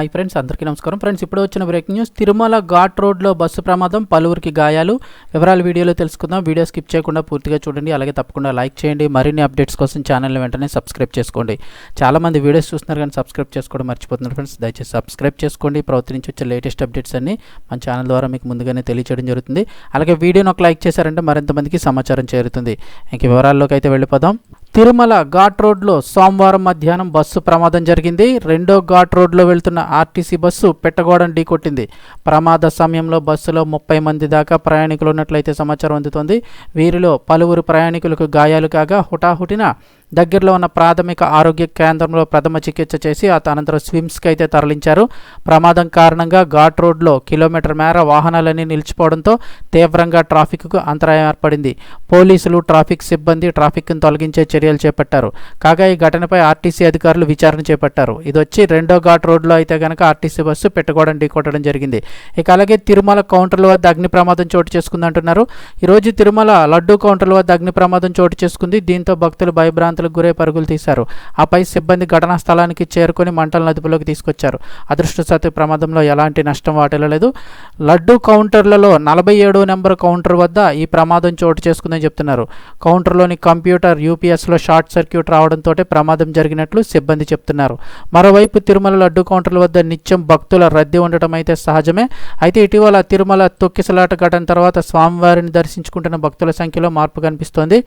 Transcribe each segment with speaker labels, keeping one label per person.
Speaker 1: Hi friends అందరికీ నమస్కారం. Friends ఇప్పుడు వచ్చిన బ్రేకింగ్ న్యూస్ తిరుమల ఘాట్ రోడ్లో బస్సు ప్రమాదం పలువురికి గాయాలు. వివరాలు వీడియోలో తెలుసుకుందాం. వీడియో స్కిప్ చేయకుండా పూర్తిగా చూడండి. అలాగే తప్పకుండా లైక్ చేయండి. మరిన్ని అప్డేట్స్ కోసం ఛానల్ని వెంటనే సబ్స్క్రైబ్ చేసుకోండి. చాలామంది వీడియోస్ చూస్తున్నారు కానీ సబ్స్క్రైబ్ చేసుకోవడం మర్చిపోతున్నారు ఫ్రెండ్స్ దయచేసి సబ్స్క్రైబ్ చేసుకోండి. ప్రభుత్వం నుంచి వచ్చే లేటెస్ట్ అప్డేట్స్ అన్ని మన ఛానల్ ద్వారా మీకు ముందుగానే తెలియచేయడం జరుగుతుంది. అలాగే వీడియోని ఒక లైక్ చేశారంటే మరింత మందికి సమాచారం చేరుతుంది. ఇంక వివరాల్లోకి అయితే వెళ్ళిపోదాం. తిరుమల ఘాట్ రోడ్లో సోమవారం మధ్యాహ్నం బస్సు ప్రమాదం జరిగింది. రెండో ఘాట్ రోడ్లో వెళ్తున్న ఆర్టీసీ బస్సు పెట్టగోడం ఢీకొట్టింది. ప్రమాద సమయంలో బస్సులో ముప్పై మంది దాకా ప్రయాణికులు ఉన్నట్లయితే సమాచారం అందుతోంది. వీరిలో పలువురు ప్రయాణికులకు గాయాలు కాగా హుటాహుటిన దగ్గరలో ఉన్న ప్రాథమిక ఆరోగ్య కేంద్రంలో ప్రథమ చికిత్స చేసి ఆ అనంతరం స్విమ్స్కి అయితే తరలించారు. ప్రమాదం కారణంగా ఘాట్ రోడ్లో కిలోమీటర్ మేర వాహనాలన్నీ నిలిచిపోవడంతో తీవ్రంగా ట్రాఫిక్కు అంతరాయం ఏర్పడింది. పోలీసులు ట్రాఫిక్ సిబ్బంది ట్రాఫిక్ను తొలగించే చర్యలు చేపట్టారు. కాగా ఈ ఘటనపై ఆర్టీసీ అధికారులు విచారణ చేపట్టారు. ఇది వచ్చి రెండో ఘాట్ రోడ్లో అయితే కనుక ఆర్టీసీ బస్సు పెట్టుకోవడం ఢీకొట్టడం జరిగింది. ఇక అలాగే తిరుమల కౌంటర్ల వద్ద అగ్ని ప్రమాదం చోటు చేసుకుందంటున్నారు. ఈరోజు తిరుమల లడ్డూ కౌంటర్ల వద్ద అగ్ని ప్రమాదం చోటు చేసుకుంది. దీంతో భక్తులు భయభ్రాంతులకు గురై పరుగులు తీశారు. ఆపై సిబ్బంది ఘటనా స్థలానికి చేరుకొని మంటలను అదుపులోకి తీసుకొచ్చారు. అదృష్టవశాత్తు ప్రమాదంలో ఎలాంటి నష్టం వాటిల్లలేదు. లడ్డు కౌంటర్లలో నలభై ఏడు నెంబర్ కౌంటర్ వద్ద ఈ ప్రమాదం చోటు చేసుకుందని చెప్తున్నారు. కౌంటర్లోని కంప్యూటర్ యూపీఎస్లో షార్ట్ సర్క్యూట్ రావడంతో ప్రమాదం జరిగినట్లు సిబ్బంది చెప్తున్నారు. మరోవైపు తిరుమల లడ్డు కౌంటర్ల వద్ద నిత్యం భక్తుల రద్దీ ఉండటం అయితే సహజమే. అయితే ఇటీవల తిరుమల తొక్కిసలాట ఘటన తర్వాత స్వామివారిని దర్శించుకుంటున్న భక్తుల సంఖ్యలో మార్పు కనిపిస్తోంది.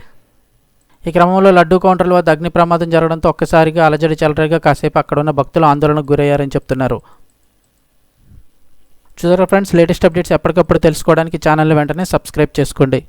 Speaker 1: ఈ క్రమంలో లడ్డూ కౌంటర్ల వద్ద అగ్ని ప్రమాదం జరగడంతో ఒక్కసారిగా అలజడి చలరగా కాసేపు అక్కడ ఉన్న భక్తులు ఆందోళనకు గురయ్యారని చెప్తున్నారు. చూసారా ఫ్రెండ్స్ లేటెస్ట్ అప్డేట్స్ ఎప్పటికప్పుడు తెలుసుకోవడానికి ఛానల్ వెంటనే సబ్స్క్రైబ్ చేసుకోండి.